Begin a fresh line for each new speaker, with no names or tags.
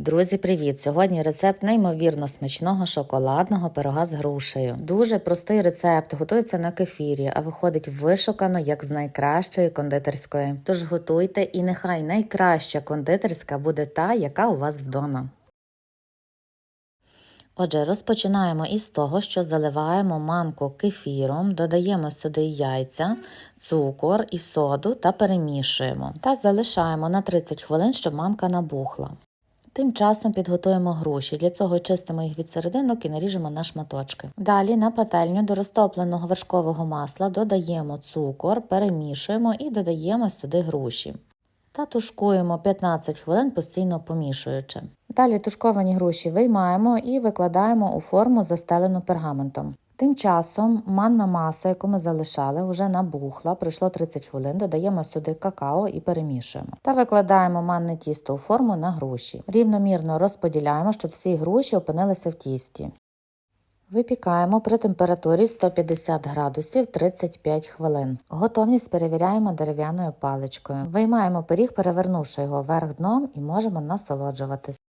Друзі, привіт! Сьогодні рецепт неймовірно смачного шоколадного пирога з грушею. Дуже простий рецепт, готується на кефірі, а виходить вишукано як з найкращої кондитерської. Тож готуйте, і нехай найкраща кондитерська буде та, яка у вас вдома. Отже, розпочинаємо із того, що заливаємо манку кефіром, додаємо сюди яйця, цукор і соду та перемішуємо. Та залишаємо на 30 хвилин, щоб манка набухла. Тим часом підготуємо груші. Для цього чистимо їх від серединок і наріжемо на шматочки. Далі на пательню до розтопленого вершкового масла додаємо цукор, перемішуємо і додаємо сюди груші. Та тушкуємо 15 хвилин, постійно помішуючи. Далі тушковані груші виймаємо і викладаємо у форму, застелену пергаментом. Тим часом манна маса, яку ми залишали, вже набухла, пройшло 30 хвилин, додаємо сюди какао і перемішуємо. Та викладаємо манне тісто у форму на груші. Рівномірно розподіляємо, щоб всі груші опинилися в тісті. Випікаємо при температурі 150 градусів 35 хвилин. Готовність перевіряємо дерев'яною паличкою. Виймаємо пиріг, перевернувши його вверх дном, і можемо насолоджуватись.